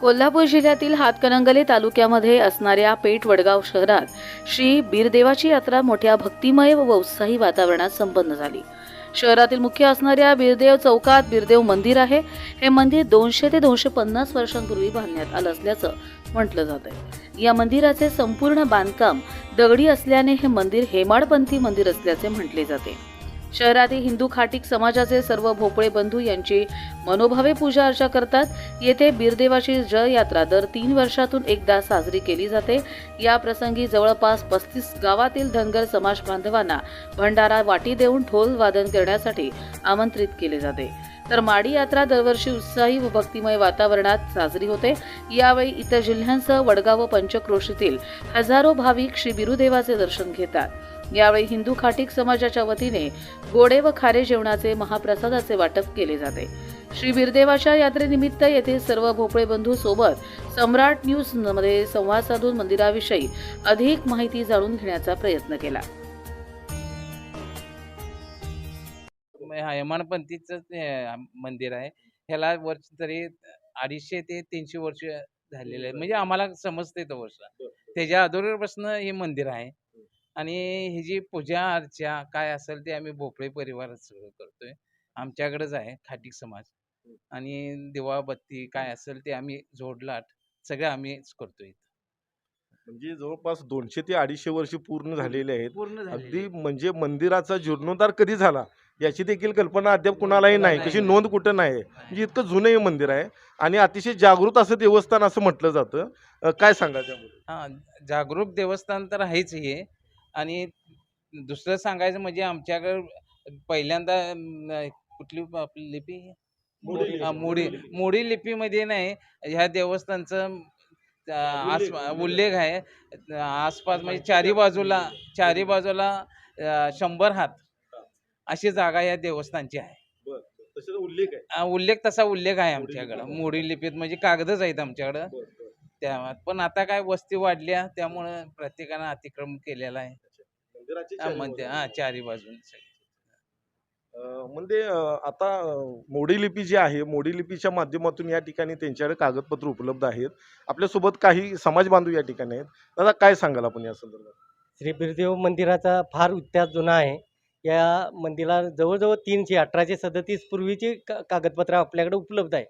कोल्हापूर जिल्ह्यातील हातकणंगले तालुक्यामध्ये असणाऱ्या पेठ वडगाव शहरात श्री बीरदेवाची यात्रा मोठ्या भक्तिमय व उत्साही वातावरणात संपन्न झाली. शहरातील मुख्य असणाऱ्या बीरदेव चौकात बीरदेव मंदिर आहे. हे मंदिर दोनशे ते दोनशे पन्नास वर्षांपूर्वी बांधण्यात आलं असल्याचं म्हटलं जात आहे. या मंदिराचे संपूर्ण बांधकाम दगडी असल्याने हे मंदिर हेमाडपंथी मंदिर असल्याचे म्हटले जाते. शहरातील हिंदू खाटीक समाजाचे सर्व भोपळे बंधू यांची मनोभावे पूजा अर्चा करतात. येथे बीरदेवाची जळयात्रा दर तीन वर्षातून एकदा साजरी केली जाते. या प्रसंगी जवळपास पस्तीस गावातील धनगर समाज बांधवांना भंडारा वाटी देऊन ढोल वादन करण्यासाठी आमंत्रित केले जाते. तर माडी यात्रा दरवर्षी उत्साही व भक्तिमय वातावरणात साजरी होते. यावेळी इतर जिल्ह्यांसह वडगाव व पंचक्रोशीतील हजारो भाविक श्री बिरुदेवाचे दर्शन घेतात. यावेळी हिंदू खाटीक समाजाच्या वतीने गोडे व खारे जेवणाचे महाप्रसादाचे वाटप केले जाते. श्री बिरदेवाच्या यात्रेनिमित्त येथे सर्व भोपळे बंधू सोबत सम्राट न्यूजमध्ये संवाद साधून मंदिराविषयी अधिक माहिती जाणून घेण्याचा प्रयत्न केला. हा यमानपंथीचंच हे मंदिर आहे. ह्याला वर्ष तरी अडीचशे ते तीनशे वर्ष झालेले आहे म्हणजे आम्हाला समजते तो वर्ष. त्याच्या अगोदरपासून हे मंदिर आहे. आणि ही जी पूजा अर्चा काय असेल ते आम्ही भोपळे परिवार सगळं करतोय. आमच्याकडेच आहे खाटीक समाज आणि दिवाबत्ती काय असेल ते आम्ही जोडलाट सगळं आम्हीच करतोय म्हणजे जवळपास दोनशे ते अडीचशे वर्ष पूर्ण झालेले आहेत. पूर्ण अगदी म्हणजे मंदिराचा जीर्णोद्धार कधी झाला? याची देखील कल्पना अद्याप कुणालाही नाही. कशी. नोंद कुठं नाही. म्हणजे इतकं जुनं हे मंदिर आहे आणि अतिशय जागृत असं देवस्थान असं म्हटलं जातं. अं, काय सांगा त्यामध्ये हा जागरूक देवस्थान तर आहेच हे. आणि दुसरं सांगायचं म्हणजे आमच्याकडे पहिल्यांदा कुठली आपली लिपी? मोडी मोडी लिपीमध्ये नाही ह्या देवस्थानचं आस उल्लेख- आहे आसपास म्हणजे चारी बाजूला चारी बाजूला. शंभर हात अशी जागा या देवस्थानची आहे. उल्लेख उल्लेख तसा उल्लेख आहे आमच्याकडं. मोडी लिपीत म्हणजे कागदच आहेत आमच्याकडं. त्या पण आता काय वस्ती वाढल्या त्यामुळं प्रत्येकानं अतिक्रमण केलेलं आहे. मंदिराची हा, चारी म्हणते बाजू. हा चारी बाजून अं, म्हणजे अं, आता अं, मोडी लिपी जी आहे मोडी लिपीच्या माध्यमातून या ठिकाणी त्यांच्याकडे कागदपत्र उपलब्ध आहेत. आपल्यासोबत काही समाज बांधव या ठिकाणी आहेत. दादा काय सांगाल आपण या संदर्भात? श्री बिरदेव मंदिराचा फार इतिहास जुना आहे. या मंदिराला जवळजवळ तीनशे अठराशे सदतीस पूर्वीची का कागदपत्र आपल्याकडे उपलब्ध आहे.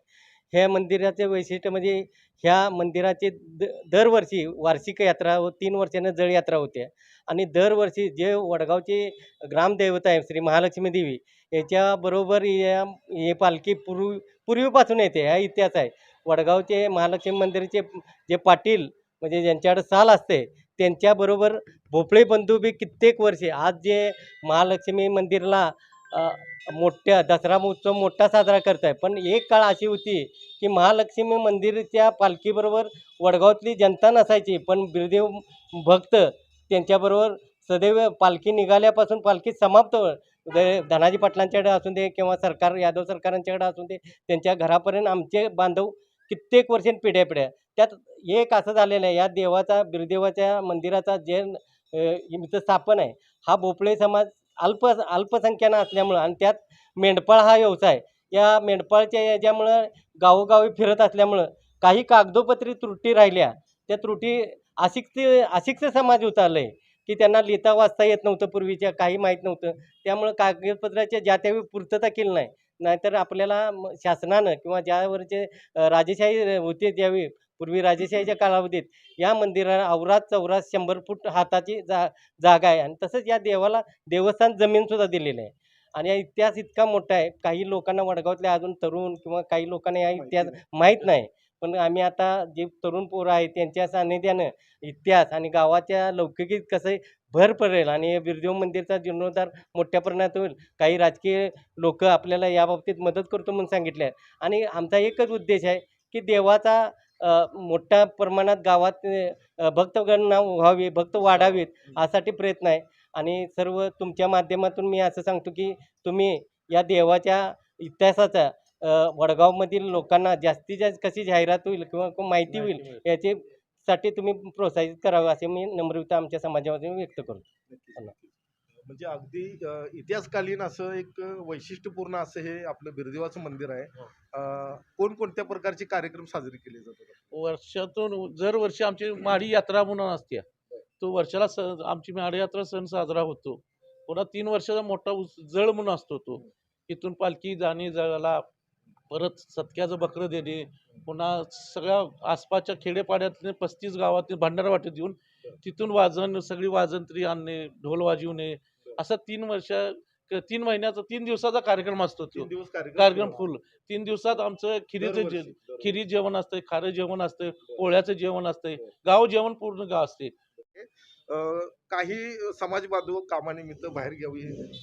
ह्या मंदिराचे वैशिष्ट्य म्हणजे ह्या मंदिराचे द दरवर्षी वार्षिक यात्रा व तीन वर्षानं जळ यात्रा होते. आणि दरवर्षी जे वडगावचे ग्रामदैवत आहे श्री महालक्ष्मी देवी याच्याबरोबर या हे पालखी पूर्वी पूर्वीपासून येते हा इतिहास आहे. वडगावचे महालक्ष्मी मंदिराचे जे पाटील म्हणजे ज्यांच्याकडे साल असते त्यांच्याबरोबर भोपळे बंधू बी कित्येक वर्षे आज जे महालक्ष्मी मंदिरला मोठ्या दसरा महोत्सव मोठा साजरा करत आहे पण एक काळ अशी होती की महालक्ष्मी मंदिरच्या पालखीबरोबर वडगावातली जनता नसायची पण बिरदेव भक्त त्यांच्याबरोबर सदैव पालखी निघाल्यापासून पालखी समाप्त धनाजी पाटलांच्याकडे असू दे किंवा सरकार यादव सरकारांच्याकडे असू दे त्यांच्या घरापर्यंत आमचे बांधव कित्येक वर्षां पिढ्या पिढ्या त्यात एक असं झालेलं आहे या देवाचा बिरदेवाच्या मंदिराचा जे इथं स्थापन आहे हा भोपळे समाज अल्प अल्पसंख्यानं असल्यामुळं आणि त्यात मेंढपाळ हा व्यवसाय या मेंढपाळच्या याच्यामुळं गावोगावी फिरत असल्यामुळं काही कागदोपत्री त्रुटी राहिल्या. त्या त्रुटी अशिक्त अशिक्त समाज उचललं आहे की त्यांना लिहिता वाचता येत नव्हतं. पूर्वीच्या काही माहीत नव्हतं. त्यामुळं कागदपत्राच्या ज्या त्यावेळी पूर्तता केली नाही नाहीतर आपल्याला म- शासनानं किंवा ज्यावरचे राजेशाही होते त्यावेळी पूर्वी राजेशाहीच्या कालावधीत या मंदिराला अवरात चौरात शंभर फूट हाताची जा जागा आहे. आणि तसंच या देवाला देवस्थान जमीनसुद्धा दिलेलं आहे. आणि हा इतिहास इतका मोठा आहे काही लोकांना वडगावातले अजून तरुण किंवा काही लोकांना या इतिहास माहीत नाही. पण आम्ही आता जे तरुण पोरं आहेत त्यांच्या सानिध्यानं इतिहास आणि गावाच्या लौकिकीत कसं भर पडेल आणि बिरदेव मंदिरचा जीर्णोद्धार मोठ्या प्रमाणात होईल काही राजकीय लोक आपल्याला याबाबतीत मदत करतो म्हणून सांगितले आहे आणि आमचा एकच उद्देश आहे की देवाचा मोठ्या प्रमाणात गावात भक्तगणना व्हावी भक्त वाढावीत यासाठी प्रयत्न आहे. आणि सर्व तुमच्या माध्यमातून मी असं सांगतो की तुम्ही या देवाच्या इतिहासाचा वडगावमधील लोकांना जास्तीत जास्त कशी जाहिरात होईल किंवा माहिती होईल याची साठी तुम्ही प्रोत्साहित करावं असे मी नम्रता आमच्या समाजामध्ये व्यक्त करतो. म्हणजे अगदी इतिहासकालीन असं एक वैशिष्ट्यपूर्ण असं हे आपलं बिरदेवाचं मंदिर आहे. हो. कोणकोणत्या प्रकारचे कार्यक्रम साजरे केले जातात वर्षातून दरवर्षी आमची माडी यात्रा म्हणून असते. तो वर्षाला सण आमची माडी यात्रा सण साजरा होतो. पुन्हा तीन वर्षाचा मोठा जळ म्हणून असतो तो. इथून पालखी जाणे जळाला परत सतक्याचं बकरं देणे पुन्हा सगळ्या आसपासच्या खेडेपाड्यातले पस्तीस गावातील भंडारा वाटेत येऊन तिथून वाजन सगळी वाजंत्री आणणे ढोल वाजवणे असा तीन वर्ष तीन महिन्याचा तीन दिवसाचा कार्यक्रम असतो तो. तीन दिवस कार्यक्रम फुल तीन दिवसात आमचं खिरीचं जे. खिरी जेवण असतंय खारं जेवण असतंय पोळ्याचं जेवण असतंय. गाव जेवण पूर्ण गाव असते काही समाज बांधव कामानिमित्त बाहेर गावी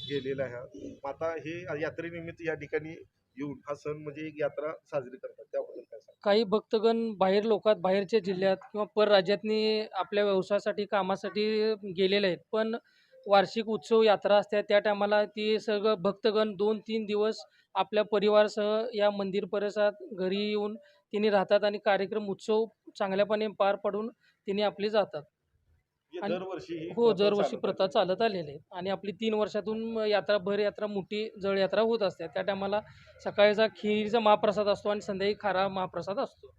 गेलेला आहे आता हे यात्रेनिमित्त या ठिकाणी येऊन हा सण म्हणजे एक यात्रा साजरी करतात. त्याबद्दल काय काही भक्तगण बाहेर लोकात बाहेरच्या जिल्ह्यात किंवा परराज्यातनी आपल्या व्यवसायासाठी कामासाठी गेलेले आहेत. पण वार्षिक उत्सव यात्रा असते. त्या टायमाला ती सगळं भक्तगण दोन तीन दिवस आपल्या परिवारासह या मंदिर परिसरात घरी येऊन तिने राहतात आणि कार्यक्रम उत्सव चांगल्यापणे पार पाडून तिने आपले जातात. आणि- दरवर्षी ही प्रथा दरवर्षी चालत प्रथा. चालत आलेली आहे. आणि आपली तीन वर्षातून यात्रा भर यात्रा मोठी जळ यात्रा होत असते. त्या टायमाला सकाळचा खिरीचा महाप्रसाद असतो आणि संध्याकाळी खारा महाप्रसाद असतो.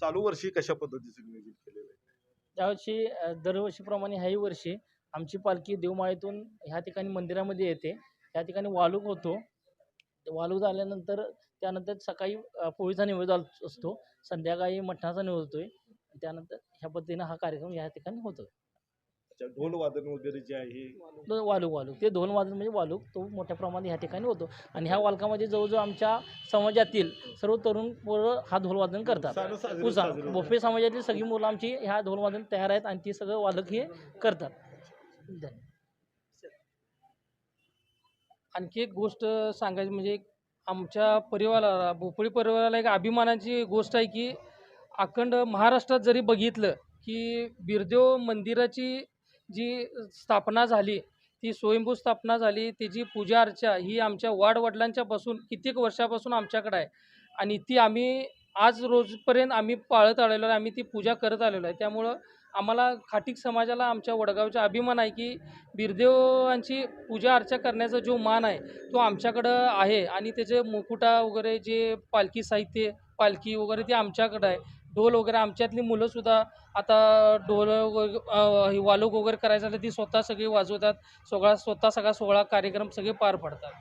चालू वर्षी कशा पद्धतीचं नियोजन केलेलं आहे? दरवर्षीप्रमाणे ह्याही वर्षी आमची पालखी देवमाळीतून ह्या ठिकाणी मंदिरामध्ये येते. त्या ठिकाणी वालूक होतो. वालूक झाल्यानंतर त्यानंतर सकाळी पोळीचा नैवेद्य आल- असतो. संध्याकाळी मटणाचा नैवेद्य होतोय. त्यानंतर ह्या पद्धतीनं हा कार्यक्रम या ठिकाणी होतो ढोल वादन वगैरे जे आहे हे? वालूक वालूक. ते दोन वाजून म्हणजे वालूक. तो मोठ्या प्रमाणात ह्या ठिकाणी होतो. आणि ह्या वालकामध्ये जवळजवळ आमच्या समाजातील सर्व तरुण पोरं हा करतात. साजरे- पुसा साजरे होतात. बोफे समाजातील सगळी मुलं आमची ह्या ढोलवादन तयार आहेत आणि ती सगळं वालक हे करतात. धन्यवाद आणखी एक गोष्ट सांगायची म्हणजे एक आमच्या परिवाराला भोपळी परिवाराला एक अभिमानाची गोष्ट आहे की अखंड महाराष्ट्रात जरी बघितलं की बिरदेव मंदिराची जी स्थापना झाली ती स्वयंभू स्थापना झाली त्याची पूजा अर्चा ही आमच्या वाडवडिलांच्यापासून कित्येक वर्षापासून आमच्याकडे आहे. आणि ती आम्ही आज रोजपर्यंत आम्ही पाळत आलेलो आहे आम्ही ती पूजा करत आलेलो आहे. त्यामुळं आम्हाला खाटीक समाजाला आमच्या वडगावचा अभिमान आहे की बिरदेवांची पूजा अर्चा करण्याचा जो मान आहे तो आमच्याकडं आहे. आणि त्याचे मुकुटा वगैरे जे पालखी साहित्य पालखी वगैरे ते आमच्याकडं आहे. ढोल वगैरे आमच्यातली मुलंसुद्धा आता ढोल वग- वालूक वगैरे करायचं झालं ती स्वतः सगळी वाजवतात. सोहळा स्वतः सगळा सोहळा कार्यक्रम सगळे पार पडतात.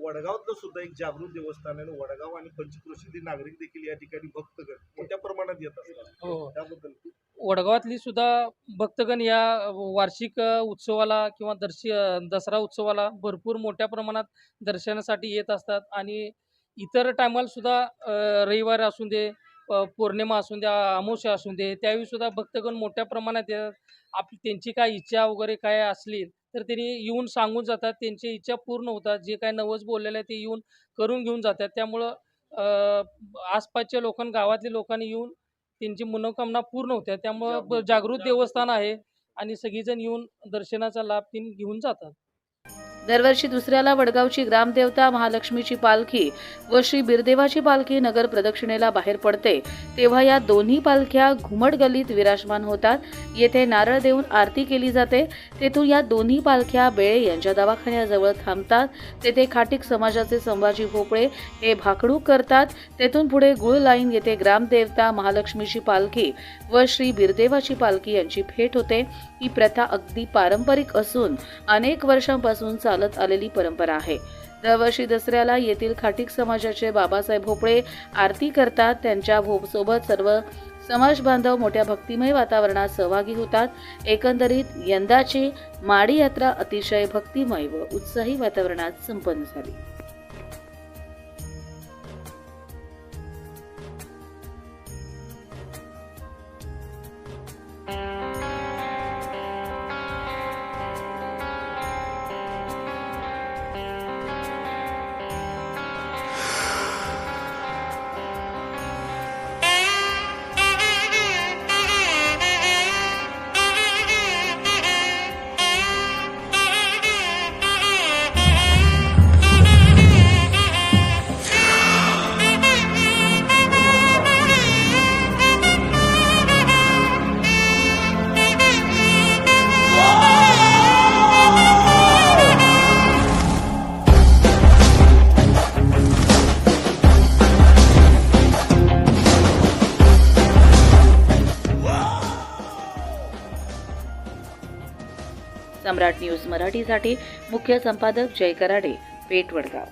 वडगावातलं सुद्धा एक जागृत देवस्थान आहे वडगाव आणि पंचक्रोशीतील नागरिक देखील या ठिकाणी भक्तगण मोठ्या प्रमाणात येत असतात. हो त्याबद्दल वडगावातली सुद्धा भक्तगण या वार्षिक उत्सवाला किंवा दर्शी दसरा उत्सवाला भरपूर मोठ्या प्रमाणात दर्शनासाठी येत असतात आणि इतर टायमाला सुद्धा अ, रविवार असून दे पौर्णिमा असून द्या अमावस्या असून दे त्यावेळी सुद्धा भक्तगण मोठ्या प्रमाणात येतात. आप त्यांची काय इच्छा वगैरे काय असली तर त्यांनी येऊन सांगून जातात त्यांची इच्छा पूर्ण होतात जे काय नवस बोललेलं आहे ते येऊन करून घेऊन जातात. त्यामुळं आसपासच्या लोकांनी गावातल्या लोकांनी येऊन त्यांची मनोकामना पूर्ण होत्या त्यामुळं जागृत देवस्थान आहे आणि सगळीजण येऊन दर्शनाचा लाभ तीन घेऊन जातात. दरवर्षी दुसऱ्याला वडगावची ग्रामदेवता महालक्ष्मीची पालखी व श्री बिरदेवाची पालखी नगर प्रदक्षिणेला बाहेर पडते. तेव्हा या दोन्ही पालख्या घुमट गल्लीत विराजमान होतात. येथे नारळ देऊन आरती केली जाते. तेथून या दोन्ही पालख्या बेळे यांच्या दवाखान्याजवळ थांबतात. तेथे खाटीक समाजाचे संभाजी भोपळे हे भाकडूक करतात. तेथून पुढे गुळ लाईन येथे ग्रामदेवता महालक्ष्मीची पालखी व श्री बिरदेवाची पालखी यांची भेट होते. ही प्रथा अगदी पारंपरिक असून अनेक वर्षांपासून चालत आलेली परंपरा आहे. दरवर्षी दसऱ्याला येथील खाटीक समाजाचे बाबासाहेब भोपळे आरती करतात. त्यांच्या भोपसोबत सर्व समाज बांधव मोठ्या भक्तिमय वातावरणात सहभागी होतात. एकंदरीत यंदाची माडी यात्रा अतिशय भक्तिमय व उत्साही वातावरणात संपन्न झाली. सम्राट न्यूज मराठीसाठी मुख्य संपादक जय कराडे पेठ वडगाव